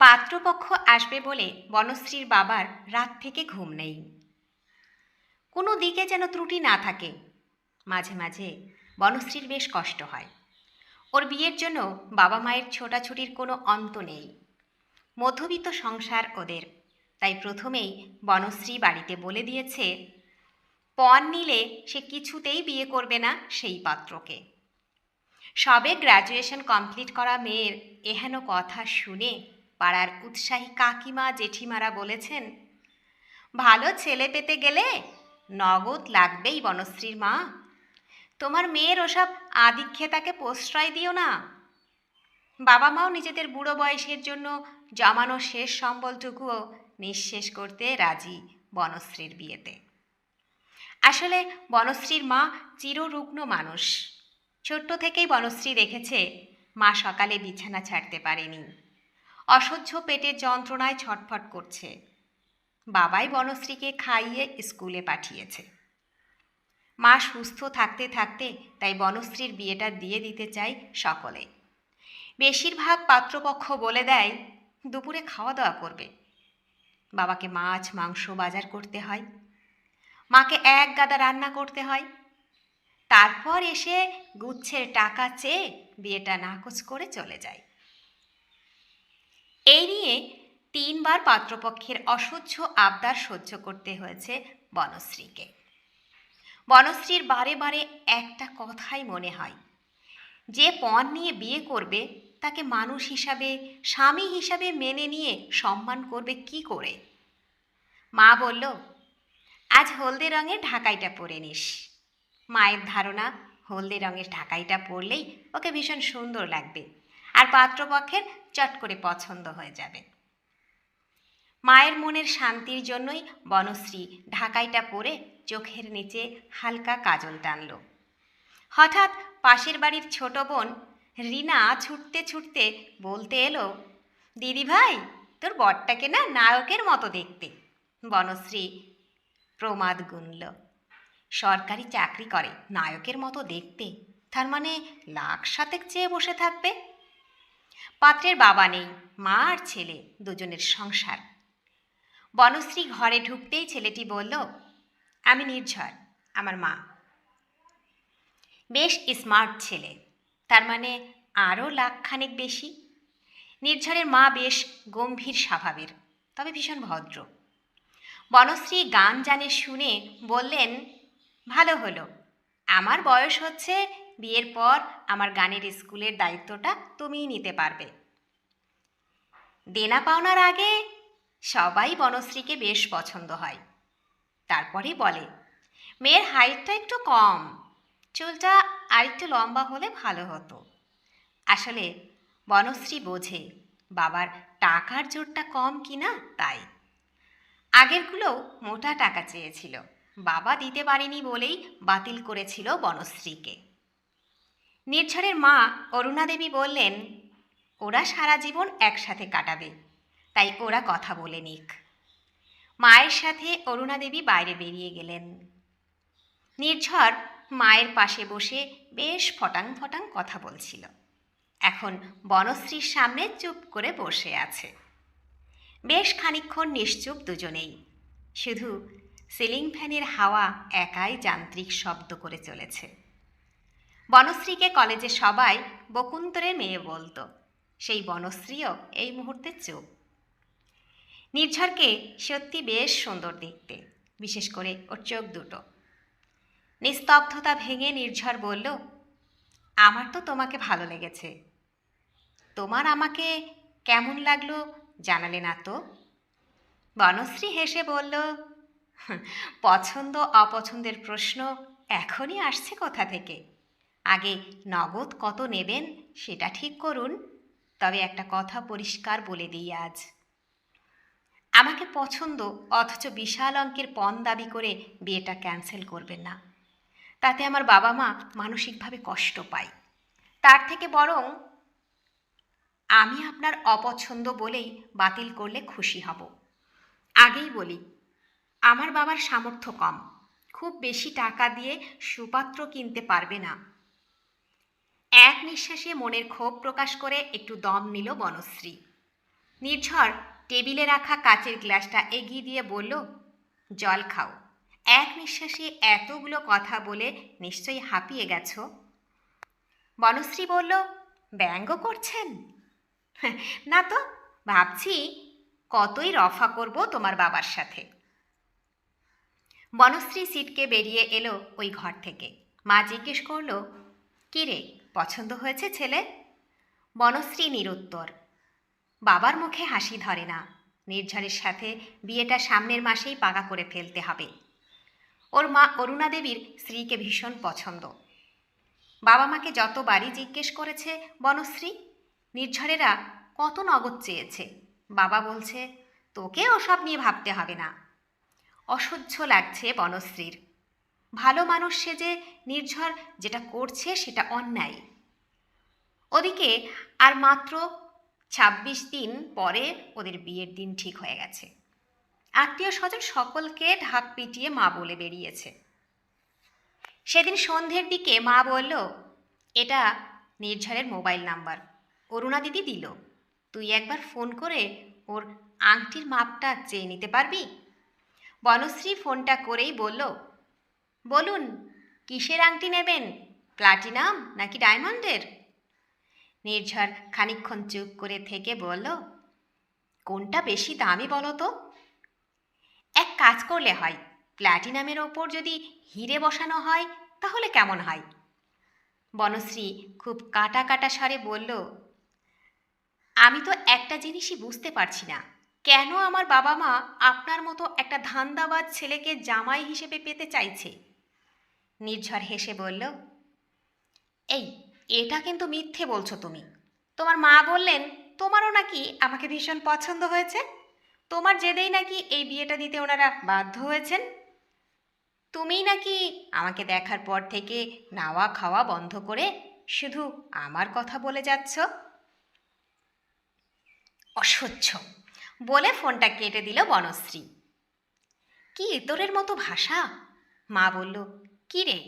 পাত্রপক্ষ আসবে বলে বনশ্রীর বাবার রাত থেকে ঘুম নেই। কোনো দিকে যেন ত্রুটি না থাকে। মাঝে মাঝে বনশ্রীর বেশ কষ্ট হয়। ওর বিয়ের জন্য বাবা মায়ের ছোটাছুটির কোনো অন্ত নেই। মধ্যবিত্ত সংসার ওদের। তাই প্রথমেই বনশ্রী বাড়িতে বলে দিয়েছে, পণ নিলে সে কিছুতেই বিয়ে করবে না সেই পাত্রকে। সবে গ্র্যাজুয়েশন কমপ্লিট করা মেয়ের এহেন কথা শুনে পাড়ার উৎসাহী কাকিমা জেঠিমারা বলেছেন, ভালো ছেলে পেতে গেলে নগদ লাগবেই বনশ্রীর মা। তোমার মেয়ের ওসব আদিক্ষেতাকে প্রশ্রয় দিও না। বাবা মাও নিজেদের বুড়ো বয়সের জন্য জমানো শেষ সম্বলটুকুও নিঃশেষ করতে রাজি বনশ্রীর বিয়েতে। আসলে বনশ্রীর মা চিররুগ্ন মানুষ। ছোট্ট থেকেই বনশ্রী দেখেছে, মা সকালে বিছানা ছাড়তে পারেনি। অসহ্য পেটের যন্ত্রণায় ছটফট করছে। বাবাই বনশ্রীকে খাইয়ে স্কুলে পাঠিয়েছে। মা সুস্থ থাকতে থাকতে তাই বনশ্রীর বিয়েটা দিয়ে দিতে চাই সকলে। বেশিরভাগ পাত্রপক্ষ বলে দেয়, দুপুরে খাওয়া দাওয়া করবে। বাবাকে মাছ, মাংস বাজার করতে হয়। মাকে এক গাদা রান্না করতে হয়। তারপর এসে গুচ্ছের টাকা চেয়ে বিয়েটা নাকচ করে চলে যায়। এই নিয়ে তিনবার পাত্রপক্ষের অসহ্য আবদার সহ্য করতে হয়েছে বনশ্রীকে। বনশ্রীর বারে বারে একটা কথাই মনে হয়। যে পণ নিয়ে বিয়ে করবে, তাকে মানুষ হিসাবে, স্বামী হিসাবে মেনে নিয়ে সম্মান করবে কি করে? মা বলল, আজ হলদে রঙের ঢাকাইটা পরে নিস। মায়ের ধারণা, হলদে রঙের ঢাকাইটা পরলেই ওকে ভীষণ সুন্দর লাগবে। আর পাত্রপক্ষের চট করে পছন্দ হয়ে যাবে। মায়ের মনের শান্তির জন্যই বনশ্রী ঢাকাইটা পরে চোখের নিচে হালকা কাজল টানল। হঠাৎ পাশের বাড়ির ছোট বোন রিনা ছুটতে ছুটতে বলতে এলো, দিদি ভাই, তোর বরটাকে না নায়কের মতো দেখতে। বনশ্রী প্রমাদ গুনল, সরকারি চাকরি করে, নায়কের মতো দেখতে। তার মানে লাখ সাতেক চেয়ে বসে থাকবে। পাত্রের বাবা নেই, মা আর ছেলে, দুজনের সংসার। বনশ্রী ঘরে ঢুকতেই ছেলেটি বলল, আমি নির্ঝর, আমার মা। বেশ স্মার্ট ছেলে, তার মানে আরও লাখখানেক বেশি? নির্ঝরের মা বেশ গম্ভীর স্বভাবের, তবে ভীষণ ভদ্র। বনশ্রী গান জানে শুনে বললেন, ভালো হলো, আমার বয়স হচ্ছে বিয়ের পর আমার গানের স্কুলের দায়িত্বটা তুমিই নিতে পারবে। দেনা পাওনার আগে সবাই বনশ্রীকে বেশ পছন্দ হয়। তারপরে বলে, মেয়ের হাইটটা একটু কম, চুলটা আরেকটু লম্বা হলে ভালো হতো। আসলে বনশ্রী বোঝে, বাবার টাকার জোরটা কম কিনা তাই। আগেরগুলোও মোটা টাকা চেয়েছিল, বাবা দিতে পারেনি বলেই বাতিল করেছিল বনশ্রীকে। নির্ঝরের মা অরুণা দেবী বললেন, ওরা সারা জীবন একসাথে কাটাবে, তাই ওরা কথা বলে নিক। মায়ের সাথে অরুণা দেবী বাইরে বেরিয়ে গেলেন। নির্ঝর মায়ের পাশে বসে বেশ ফটাং ফটাং কথা বলছিল। এখন বনশ্রীর সামনে চুপ করে বসে আছে। বেশ খানিক্ষণ নিশ্চুপ দুজনেই। শুধু সিলিং ফ্যানের হাওয়া একাই যান্ত্রিক শব্দ করে চলেছে। বনশ্রীকে কলেজে সবাই বকুন্তরে মেয়ে বলতো। সেই বনশ্রীও এই মুহূর্তে চুপ। নির্ঝরকে সত্যি বেশ সুন্দর দেখতে, বিশেষ করে ওর চোখ দুটো। নিস্তব্ধতা ভেঙে নির্ঝর বলল, আমার তো তোমাকে ভালো লেগেছে। তোমার আমাকে কেমন লাগল জানালে না তো? বনশ্রী হেসে বলল পছন্দ অপছন্দের প্রশ্ন এখনই আসছে কোথা থেকে? আগে নগদ কত নেবেন সেটা ঠিক করুন। তবে একটা কথা পরিষ্কার বলে দিই আজ। আমাকে পছন্দ অথচ বিশাল অঙ্কের পণ দাবি করে বিয়েটা ক্যান্সেল করবেন না। তাতে আমার বাবা মা মানসিকভাবে কষ্ট পায়। তার থেকে বরং আমি আপনার অপছন্দ বলেই বাতিল করলে খুশি হব। আগেই বলি, আমার বাবার সামর্থ্য কম। খুব বেশি টাকা দিয়ে সুপাত্র কিনতে পারবে না। এক নিঃশ্বাসে মনের ক্ষোভ প্রকাশ করে একটু দম নিল বনশ্রী। নির্ঝর টেবিলে রাখা কাচের গ্লাসটা এগিয়ে দিয়ে বলল, জল খাও। এক নিঃশ্বাসে এতগুলো কথা বলে নিশ্চয়ই হাঁপিয়ে গেছ। বনশ্রী বলল, ব্যঙ্গ করছেন? না তো, ভাবছি কতই রফা করব তোমার বাবার সাথে। বনশ্রী সিটকে বেরিয়ে এলো ওই ঘর থেকে। মা জিজ্ঞেস করল রে পছন্দ হয়েছে ছেলে? বনশ্রী নিরুত্তর। বাবার মুখে হাসি ধরে না। নির্ঝরের সাথে বিয়েটা সামনের মাসেই পাকা করে ফেলতে হবে। ওর মা অরুণা দেবীর স্ত্রীকে ভীষণ পছন্দ। বাবা মাকে যতবারই জিজ্ঞেস করেছে, বনশ্রী, নির্ঝরেরা কত নগদ চেয়েছে? বাবা বলছে, তোকে ওসব নিয়ে ভাবতে হবে না। অসহ্য লাগছে বনশ্রীর। ভালো মানুষ সে যে নির্ঝর যেটা করছে সেটা অন্যায়। ওদিকে আর মাত্র ছাব্বিশ দিন পরে ওদের বিয়ের দিন ঠিক হয়ে গেছে। আত্মীয় স্বজন সকলকে ঢাক পিটিয়ে মা বলে বেরিয়েছে। সেদিন সন্ধ্যের দিকে মা বলল, এটা নির্ঝরের মোবাইল নাম্বার। অরুণা দিদি দিল। তুই একবার ফোন করে ওর আংটির মাপটা চেয়ে নিতে পারবি? বনশ্রী ফোনটা করেই বলল বলুন, কিসের আংটি নেবেন? প্লাটিনাম নাকি ডায়মন্ডের? নির্ঝর খানিকক্ষণ চুপ করে থেকে বলল, কোনটা বেশি দামি বলো তো? এক কাজ করলে হয় প্ল্যাটিনামের ওপর যদি হিরে বসানো হয়, তাহলে কেমন হয়? বনশ্রী খুব কাটা কাটা স্বরে বলল, আমি তো একটা জিনিসই বুঝতে পারছি না, কেন আমার বাবা মা আপনার মতো একটা ধান্দাবাজ ছেলেকে জামাই হিসেবে পেতে চাইছে? নির্ঝর হেসে বলল, এই, এটা কিন্তু মিথ্যে বলছো তুমি। তোমার মা বললেন, তোমারও নাকি আমাকে ভীষণ পছন্দ হয়েছে। তোমার জেদেই নাকি এই বিয়েটা দিতে ওনারা বাধ্য হয়েছেন। তুমিই নাকি আমাকে দেখার পর থেকে নাওয়া খাওয়া বন্ধ করে শুধু আমার কথা বলে যাচ্ছ? অসহ্য। বলে ফোনটা কেটে দিল বনশ্রী। কি ইতরের মতো ভাষা? মা বলল কি রে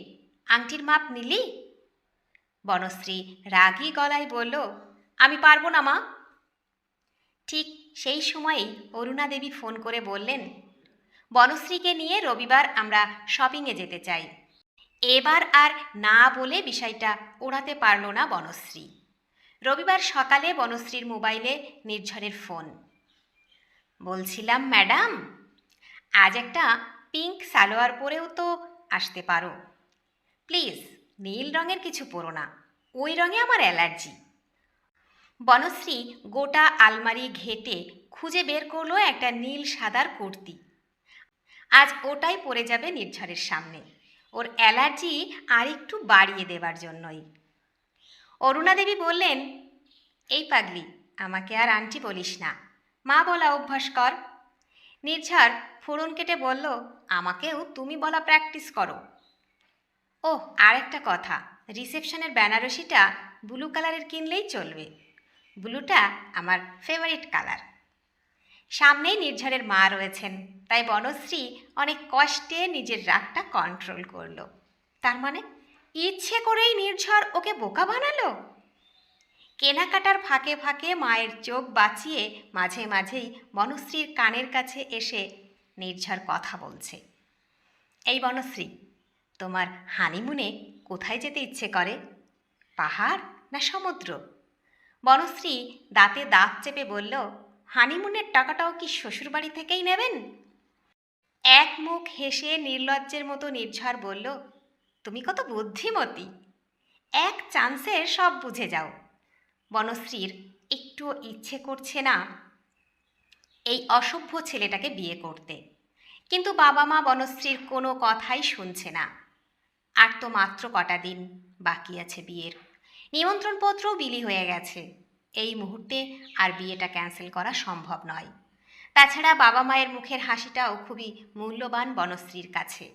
আংটির মাপ নিলি? বনশ্রী রাগী গলায় বলল, আমি পারব না, মা। ঠিক সেই সময়েই অরুণা দেবী ফোন করে বললেন, বনশ্রীকে নিয়ে রবিবার আমরা শপিংয়ে যেতে চাই। এবার আর না বলে বিষয়টা ওড়াতে পারল না বনশ্রী। রবিবার সকালে বনশ্রীর মোবাইলে নির্ঝরের ফোন। বলছিলাম, ম্যাডাম, আজ একটা পিঙ্ক সালোয়ার পরেও তো আসতে পারো। প্লিজ, নীল রঙের কিছু পরো না। ওই রঙে আমার অ্যালার্জি। বনশ্রী গোটা আলমারি ঘেটে খুঁজে বের করল একটা নীল সাদার কুর্তি। আজ ওটাই পরে যাবে নির্ঝরের সামনে। ওর অ্যালার্জি আর একটু বাড়িয়ে দেবার জন্যই। অরুণা দেবী বললেন, এই পাগলি, আমাকে আর আন্টি বলিস না। মা বলা অভ্যাস কর। নির্ঝর ফোড়ন কেটে বলল আমাকেও তুমি বলা প্র্যাকটিস করো। ও আরেকটা কথা রিসেপশনের বেনারসিটা ব্লু কালারের কিনলেই চলবে। ব্লুটা আমার ফেভারিট কালার সামনেই নির্ঝরের মা রয়েছেন, তাই বনশ্রী অনেক কষ্টে নিজের রাগটা কন্ট্রোল করল। তার মানে ইচ্ছে করেই নির্ঝর ওকে বোকা বানালো? কেনাকাটার ফাঁকে ফাঁকে মায়ের চোখ বাঁচিয়ে মাঝে মাঝেই বনশ্রীর কানের কাছে এসে নির্ঝর কথা বলছে। এই বনশ্রী, তোমার হানিমুনে কোথায় যেতে ইচ্ছে করে? পাহাড় না সমুদ্র? বনশ্রী দাঁতে দাঁত চেপে বলল, হানিমুনের টাকাটাও কি শ্বশুরবাড়ি থেকেই নেবেন? এক মুখ হেসে নির্লজ্জের মতো নির্ঝর বলল, তুমি কত বুদ্ধিমতী। এক চান্সে সব বুঝে যাও। বনশ্রীর একটু ইচ্ছে করছে না এই অসভ্য ছেলেটাকে বিয়ে করতে। কিন্তু বাবা মা বনশ্রীর কোনো কথাই শুনছে না। আর তো মাত্র কটা দিন বাকি আছে বিয়ের। নিমন্ত্রণপত্রও বিলি হয়ে গেছে। এই মুহূর্তে আর বিয়েটা ক্যান্সেল করা সম্ভব নয়। তাছাড়া বাবা মায়ের মুখের হাসিটাও খুবই মূল্যবান বনশ্রীর কাছে।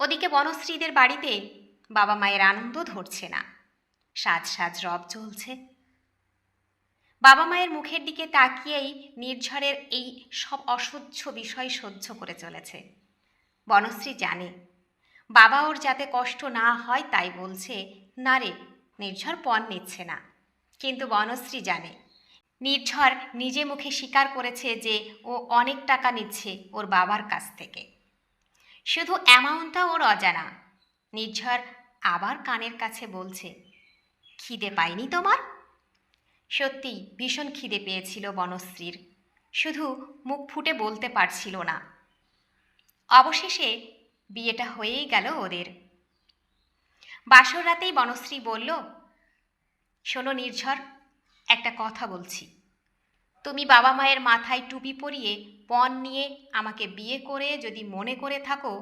ওদিকে বনশ্রীদের বাড়িতে বাবা মায়ের আনন্দ ধরছে না। সাজ সাজ রব চলছে। বাবা মায়ের মুখের দিকে তাকিয়েই নির্ঝরের এই সব অসহ্য বিষয় সহ্য করে চলেছে। বনশ্রী জানে, বাবা ওর যাতে কষ্ট না হয় তাই বলছে, না রে, নির্ঝর পণ নিচ্ছে না। কিন্তু বনশ্রী জানে, নির্ঝর নিজে মুখে স্বীকার করেছে যে ও অনেক টাকা নিচ্ছে ওর বাবার কাছ থেকে। শুধু অ্যামাউন্টটা ওর অজানা। নির্ঝর আবার কানের কাছে বলছে, খিদে পায়নি তোমার? সত্যি ভীষণ খিদে পেয়েছিল বনশ্রীর। শুধু মুখ ফুটে বলতে পারছিল না। অবশেষে বিয়েটা হয়েই গেল ওদের। বাসর রাতেই বনশ্রী বলল, শোনো নির্ঝর, একটা কথা বলছি। তুমি বাবা মায়ের মাথায় টুপি পরিয়ে পণ নিয়ে আমাকে বিয়ে করে যদি মনে করে থাকো,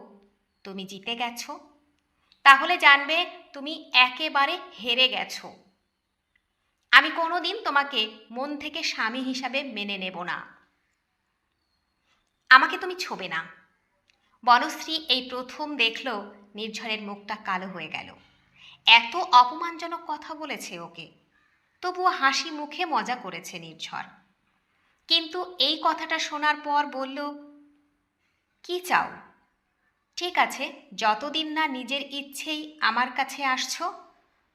তুমি জিতে গেছো। তাহলে জানবে তুমি একেবারে হেরে গেছো। আমি কোনো দিন তোমাকে মন থেকে স্বামী হিসাবে মেনে নেব না। আমাকে তুমি ছোবে না। বনশ্রী এই প্রথম দেখল নির্ঝরের মুখটা কালো হয়ে গেল। এত অপমানজনক কথা বলেছে ওকে। তবুও হাসি মুখে মজা করেছে নির্ঝর। কিন্তু এই কথাটা শোনার পর বলল, কি চাও? ঠিক আছে, যতদিন না নিজের ইচ্ছেই আমার কাছে আসছো,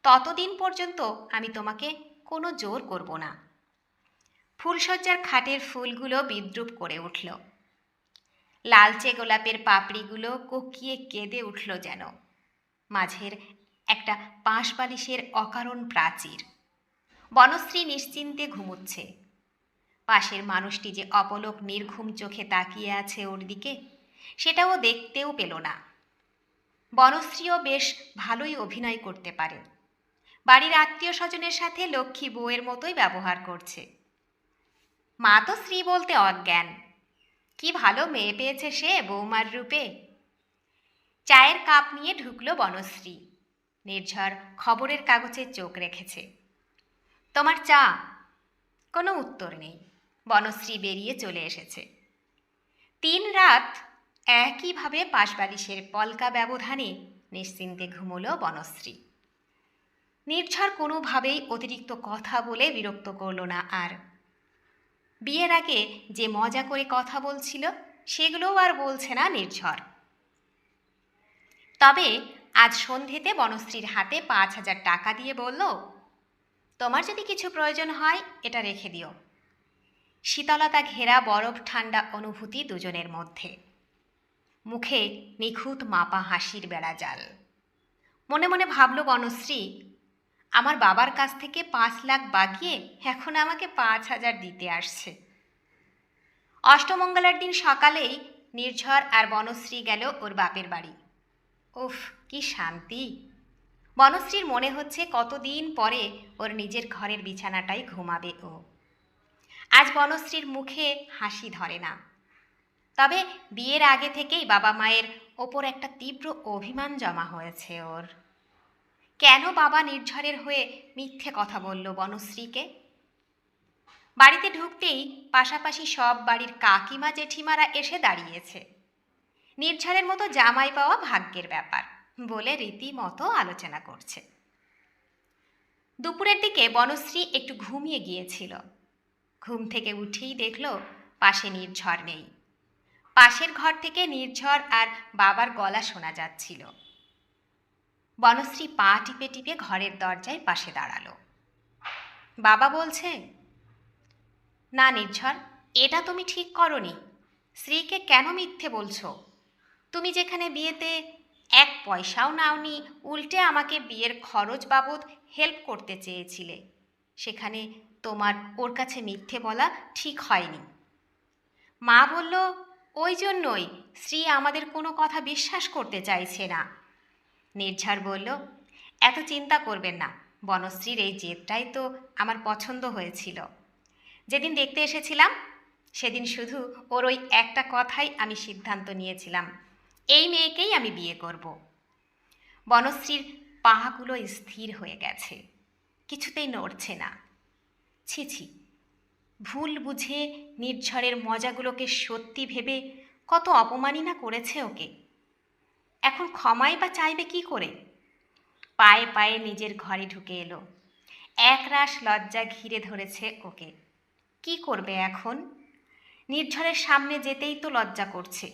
ততদিন পর্যন্ত আমি তোমাকে কোনো জোর করব না। ফুলসজ্জার খাটের ফুলগুলো বিদ্রুপ করে উঠল। লালচে গোলাপের পাপড়িগুলো কোকিয়ে কেঁদে উঠল যেন। মাঝের একটা পাঁশ বালিশের অকারণ প্রাচীর। বনশ্রী নিশ্চিন্তে ঘুমুচ্ছে। পাশের মানুষটি যে অপলক নির্ঘুম চোখে তাকিয়ে আছে ওর দিকে, সেটাও দেখতেও পেল না। বনশ্রীও বেশ ভালোই অভিনয় করতে পারে। বাড়ির আত্মীয় স্বজনের সাথে লক্ষ্মী বউয়ের মতোই ব্যবহার করছে। মা তো স্ত্রী বলতে অজ্ঞান। কি ভালো মেয়ে পেয়েছে সে বৌমার রূপে। চায়ের কাপ নিয়ে ঢুকলো বনশ্রী। নির্ঝর খবরের কাগজে চোখ রেখেছে। তোমার চা। কোনো উত্তর নেই। বনশ্রী বেরিয়ে চলে এসেছে। তিন রাত একইভাবে পাশবালিশের পলকা ব্যবধানে নিশ্চিন্তে ঘুমোলো বনশ্রী। নির্ঝর কোনোভাবেই অতিরিক্ত কথা বলে বিরক্ত করল না আর। বিয়ের আগে যে মজা করে কথা বলছিল, সেগুলোও আর বলছে না নির্ঝর। তবে আজ সন্ধেতে বনশ্রীর হাতে পাঁচ হাজার টাকা দিয়ে বলল, তোমার যদি কিছু প্রয়োজন হয়, এটা রেখে দিও। শীতলতা ঘেরা বরফ ঠান্ডা অনুভূতি দুজনের মধ্যে। মুখে নিখুঁত মাপা হাসির বেড়া জাল মনে মনে ভাবল বনশ্রী আমার বাবার কাছ থেকে পাঁচ লাখ বাগিয়ে এখন আমাকে পাঁচ হাজার দিতে আসছে। অষ্টমঙ্গলার দিন সকালেই নির্ঝর আর বনশ্রী গেল ওর বাপের বাড়ি। উফ, কি শান্তি! বনশ্রীর মনে হচ্ছে কতদিন পরে ওর নিজের ঘরের বিছানাটাই ঘুমাবে ও। আজ বনশ্রীর মুখে হাসি ধরে না। তবে বিয়ের আগে থেকেই বাবা মায়ের ওপর একটা তীব্র অভিমান জমা হয়েছে ওর। কেন বাবা নির্ঝরের হয়ে মিথ্যে কথা বলল বনশ্রীকে? বাড়িতে ঢুকতেই পাশাপাশি সব বাড়ির কাকিমা, জেঠিমারা এসে দাঁড়িয়েছে। নির্ঝরের মতো জামাই পাওয়া ভাগ্যের ব্যাপার বলে রীতিমতো আলোচনা করছে। দুপুরের দিকে বনশ্রী একটু ঘুমিয়ে গিয়েছিল। ঘুম থেকে উঠেই দেখল পাশে নির্ঝর নেই। পাশের ঘর থেকে নির্ঝর আর বাবার গলা শোনা যাচ্ছিল। বনশ্রী পা টিপে টিপে ঘরের দরজায় পাশে দাঁড়াল। বাবা বলছে না নির্ঝর, এটা তুমি ঠিক করনি। শ্রীকে কেন মিথ্যে বলছো? তুমি যেখানে বিয়েতে এক পয়সাও নাওনি, উল্টে আমাকে বিয়ের খরচ বাবদ হেল্প করতে চেয়েছিলে। সেখানে তোমার ওর কাছে মিথ্যে বলা ঠিক হয়নি। মা বলল, ওই জন্যই শ্রী আমাদের কোনো কথা বিশ্বাস করতে চাইছে না। নির্ঝর বলল, এত চিন্তা করবেন না, বনশ্রীর এই জেদটাই তো আমার পছন্দ হয়েছিল। যেদিন দেখতে এসেছিলাম, সেদিন শুধু ওর ওই একটা কথাই আমি সিদ্ধান্ত নিয়েছিলাম, এই মেয়েকেই আমি বিয়ে করব। বনশ্রীর পাহাগুলো স্থির হয়ে গেছে, কিছুতেই নড়ছে না। ছি ছি, ভুল বুঝে নির্ঝরের মজাগুলোকে সত্যি ভেবে কত অপমানই না করেছে ওকে। এখন ক্ষমাই বা চাইবে কি করে? পায়ে পায়ে নিজের ঘরে ঢুকে এলো। একরাশ লজ্জা ঘিরে ধরেছে ওকে। কি করবে এখন? নির্ঝরের সামনে যেতেই তো লজ্জা করছে।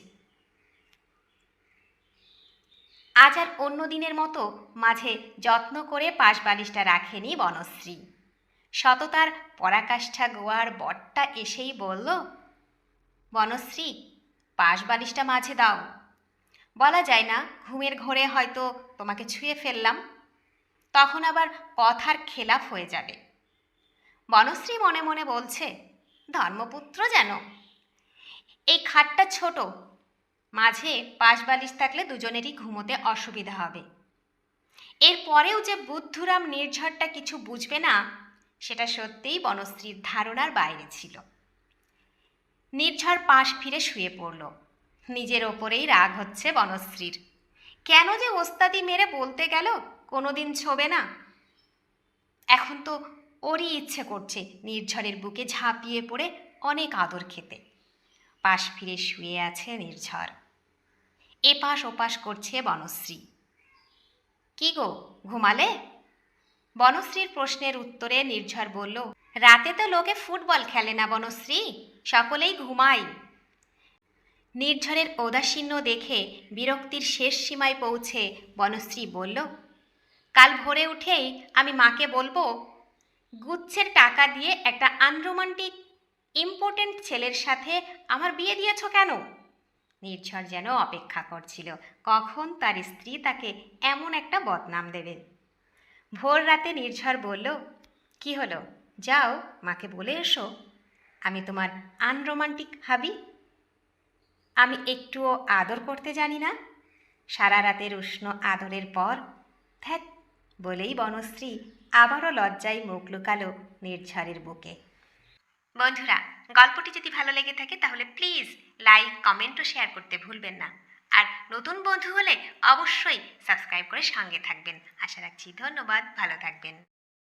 আজ আর অন্য দিনের মতো মাঝে যত্ন করে পাশ বালিশটা রাখেনি বনশ্রী। সততার পরাকাষ্ঠা গোয়ার বটটা এসেই বলল, বনশ্রী, পাশ বালিশটা মাঝে দাও। বলা যায় না, ঘুমের ঘোরে হয়তো তোমাকে ছুঁয়ে ফেললাম। তখন আবার কথার খেলাফ হয়ে যাবে। বনশ্রী মনে মনে বলছে, ধর্মপুত্র যেন। এই খাটটা ছোট। মাঝে পাশ বালিশ থাকলে দুজনেরই ঘুমোতে অসুবিধা হবে। এরপরেও যে বুদ্ধুরাম নির্ঝরটা কিছু বুঝবে না, সেটা সত্যিই বনশ্রীর ধারণার বাইরে ছিল। নির্ঝর পাশ ফিরে শুয়ে পড়ল। নিজের ওপরেই রাগ হচ্ছে বনশ্রীর। কেন যে ওস্তাদি মেরে বলতে গেল, কোনোদিন ছোবে না। এখন তো ওরই ইচ্ছে করছে নির্ঝরের বুকে ঝাঁপিয়ে পড়ে অনেক আদর খেতে। পাশ ফিরে শুয়ে আছে নির্ঝর। এপাশ ওপাশ করছে বনশ্রী। কি গো, ঘুমালে? বনশ্রীর প্রশ্নের উত্তরে নির্ঝর বলল, রাতে তো লোকে ফুটবল খেলে না বনশ্রী, সকলেই ঘুমাই নির্ঝরের ঔদাসীন্য দেখে বিরক্তির শেষ সীমায় পৌঁছে বনশ্রী বলল, কাল ভোরে উঠেই আমি মাকে বলব, গুচ্ছের টাকা দিয়ে একটা আনরোমান্টিক, ইম্পর্টেন্ট ছেলের সাথে আমার বিয়ে দিয়েছ কেন? নির্ঝর যেন অপেক্ষা করছিল, কখন তার স্ত্রী তাকে এমন একটা বদনাম দেবে। ভোর রাতে নির্ঝর বলল, কি হলো? যাও, মাকে বলে এসো। আমি তোমার আনরোমান্টিক হাবি আমি একটুও আদর করতে জানি না। সারা রাতের উষ্ণ আদরের পর ধ্যাত বলেই বনশ্রী আবারও লজ্জায় মুখ লুকালো নির্ঝরের বুকে। বন্ধুরা, গল্পটি যদি ভালো লেগে থাকে তাহলে প্লিজ লাইক, কমেন্ট ও শেয়ার করতে ভুলবেন না। আর নতুন বন্ধু হলে অবশ্যই সাবস্ক্রাইব করে সঙ্গে থাকবেন। আশা রাখছি ধন্যবাদ, ভালো থাকবেন।